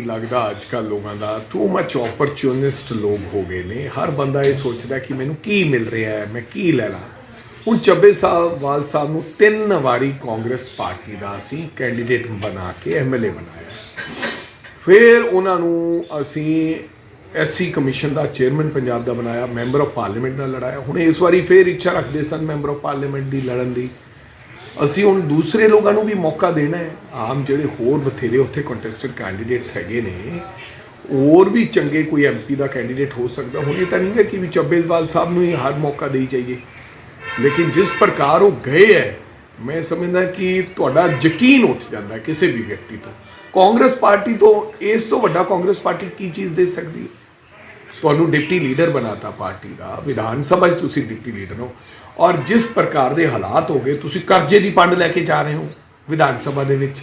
ਨਹੀਂ ਲੱਗਦਾ ਅੱਜ ਕੱਲ੍ਹ ਲੋਕਾਂ ਦਾ। ਟੂ ਮੱਚ ਓਪਰਚੁਨਿਸਟ ਲੋਕ ਹੋ ਗਏ ਨੇ। ਹਰ ਬੰਦਾ ਇਹ ਸੋਚਦਾ ਕਿ ਮੈਨੂੰ ਕੀ ਮਿਲ ਰਿਹਾ ਹੈ, ਮੈਂ ਕੀ ਲੈ ਲਾਂ। ਹੁਣ ਚੱਬੇ ਸਾਹਿਬ, ਵਾਲ ਸਾਹਿਬ ਨੂੰ ਤਿੰਨ ਵਾਰੀ ਕਾਂਗਰਸ ਪਾਰਟੀ ਦਾ ਅਸੀਂ ਕੈਂਡੀਡੇਟ ਬਣਾ ਕੇ ਐਮਐਲਏ ਬਣਾਇਆ। ਫਿਰ ਉਹਨਾਂ ਨੂੰ ਅਸੀਂ ਐਸਸੀ ਕਮਿਸ਼ਨ ਦਾ ਚੇਅਰਮੈਨ ਪੰਜਾਬ ਦਾ ਬਣਾਇਆ ਮੈਂਬਰ ਆਫ ਪਾਰਲੀਮੈਂਟ ਦਾ ਲੜਾਇਆ। ਹੁਣ ਇਸ ਵਾਰੀ ਫਿਰ ਇੱਛਾ ਰੱਖਦੇ ਸਨ ਮੈਂਬਰ ਆਫ ਪਾਰਲੀਮੈਂਟ ਦੀ ਲੜਨ ਦੀ। ਅਸੀਂ ਹੁਣ ਦੂਸਰੇ ਲੋਕਾਂ ਨੂੰ ਵੀ ਮੌਕਾ ਦੇਣਾ ਹੈ। ਆਮ ਜਿਹੜੇ ਹੋਰ ਬਥੇਰੇ ਉੱਥੇ ਕੰਟੈਸਟਡ ਕੈਂਡੀਡੇਟਸ ਹੈਗੇ ਨੇ, ਹੋਰ ਵੀ ਚੰਗੇ ਕੋਈ ਐਮਪੀ ਦਾ ਕੈਂਡੀਡੇਟ ਹੋ ਸਕਦਾ। ਹੁਣ ਇਹ ਤਾਂ ਨਹੀਂ ਹੈ ਕਿ ਵੀ ਚੱਬੇਵਾਲ ਸਾਹਿਬ ਨੂੰ ਹੀ ਹਰ ਮੌਕਾ ਦੇਈ ਜਾਈਏ। ਲੇਕਿਨ ਜਿਸ ਪ੍ਰਕਾਰ ਉਹ ਗਏ ਹੈ, ਮੈਂ ਸਮਝਦਾ ਕਿ ਤੁਹਾਡਾ ਯਕੀਨ ਉੱਠ ਜਾਂਦਾ ਕਿਸੇ ਵੀ ਵਿਅਕਤੀ ਤੋਂ। ਕਾਂਗਰਸ ਪਾਰਟੀ ਤੋਂ, ਇਸ ਤੋਂ ਵੱਡਾ ਕਾਂਗਰਸ ਪਾਰਟੀ ਕੀ ਚੀਜ਼ ਦੇ ਸਕਦੀ ਹੈ? ਤੁਹਾਨੂੰ ਡਿਪਟੀ ਲੀਡਰ ਬਣਾਤਾ ਪਾਰਟੀ ਦਾ, ਵਿਧਾਨ ਸਭਾ 'ਚ ਤੁਸੀਂ ਡਿਪਟੀ ਲੀਡਰ ਹੋ। ਔਰ ਜਿਸ ਪ੍ਰਕਾਰ ਦੇ ਹਾਲਾਤ ਹੋ ਗਏ, ਤੁਸੀਂ ਕਰਜ਼ੇ ਦੀ ਪੰਡ ਲੈ ਕੇ ਜਾ ਰਹੇ ਹੋ ਵਿਧਾਨ ਸਭਾ ਦੇ ਵਿੱਚ।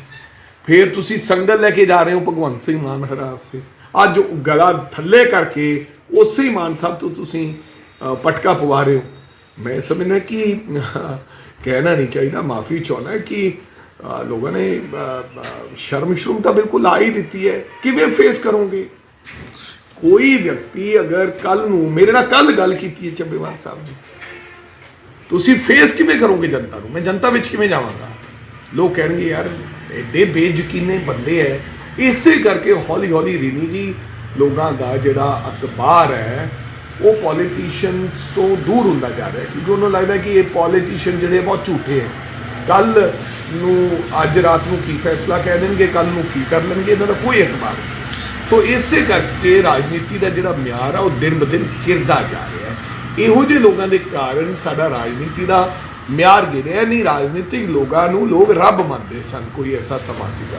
ਫਿਰ ਤੁਸੀਂ ਸੰਗਤ ਲੈ ਕੇ ਜਾ ਰਹੇ ਹੋ ਭਗਵੰਤ ਸਿੰਘ ਮਾਨ ਹਰਾਸ ਸੇ। ਅੱਜ ਗਲਾ ਥੱਲੇ ਕਰਕੇ ਉਸੇ ਮਾਨ ਸਾਹਿਬ ਤੋਂ ਤੁਸੀਂ ਪਟਕਾ ਪਵਾ ਰਹੇ ਹੋ। ਮੈਂ ਸਮਝਣਾ ਕਿ ਕਹਿਣਾ ਨਹੀਂ ਚਾਹੀਦਾ, ਮਾਫੀ ਚਾਹੁੰਦਾ ਕਿ ਲੋਕਾਂ ਨੇ ਸ਼ਰਮ ਸ਼ਰਮ ਤਾਂ ਬਿਲਕੁਲ ਆ ਹੀ ਦਿੱਤੀ ਹੈ। ਕਿਵੇਂ ਫੇਸ ਕਰੋਗੇ? ਕੋਈ ਵਿਅਕਤੀ ਅਗਰ ਕੱਲ ਨੂੰ ਮੇਰੇ ਨਾਲ ਕੱਲ ਗੱਲ ਕੀਤੀ ਹੈ ਚੱਬੇਵਾਲ ਸਾਹਿਬ ਨੇ ਤੁਸੀਂ ਫੇਸ ਕਿਵੇਂ ਕਰੋਗੇ ਜਨਤਾ ਨੂੰ? ਮੈਂ ਜਨਤਾ ਵਿੱਚ ਕਿਵੇਂ ਜਾਵਾਂਗਾ? ਲੋਕ ਕਹਿਣਗੇ, ਯਾਰ, ਐਡੇ ਬੇਯਕੀਨੇ ਬੰਦੇ ਐ। ਇਸੇ ਕਰਕੇ ਹੌਲੀ ਹੌਲੀ ਰੀਨੀ ਜੀ, ਲੋਕਾਂ ਦਾ ਜਿਹੜਾ ਅਖਬਾਰ ਹੈ ਉਹ ਪੋਲੀਟੀਸ਼ੀਅਨਸ ਤੋਂ ਦੂਰ ਹੁੰਦਾ ਜਾ ਰਿਹਾ ਕਿਉਂਕਿ ਉਹਨਾਂ ਨੂੰ ਲੱਗਦਾ ਕਿ ਇਹ ਪੋਲੀਟੀਸ਼ੀਅਨ ਜਿਹੜੇ ਬਹੁਤ ਝੂਠੇ ਹੈ ਕੱਲ ਨੂੰ, ਅੱਜ ਰਾਤ ਨੂੰ ਕੀ ਫੈਸਲਾ ਕਹਿ ਦੇਣਗੇ ਕੱਲ ਨੂੰ ਕੀ ਕਰ ਲੈਣਗੇ, ਇਹਨਾਂ ਦਾ ਕੋਈ ਇਤਬਾਰ ਨਹੀਂ। ਸੋ ਇਸੇ ਕਰਕੇ ਰਾਜਨੀਤੀ ਦਾ ਜਿਹੜਾ ਮਿਆਰ ਆ, ਉਹ ਦਿਨ ਬਦਿਨ ਗਿਰਦਾ ਜਾ ਰਿਹਾ ਹੈ। ਇਹੋ ਜਿਹੇ ਲੋਕਾਂ ਦੇ ਕਾਰਨ ਸਾਡਾ ਰਾਜਨੀਤੀ ਦਾ ਮਿਆਰ ਗਿਰਿਆ ਨਹੀਂ। ਰਾਜਨੀਤਿਕ ਲੋਕਾਂ ਨੂੰ ਲੋਕ ਰੱਬ ਮੰਨਦੇ ਸਨ, ਕੋਈ ਐਸਾ ਸਮਾਂ ਸੀਗਾ।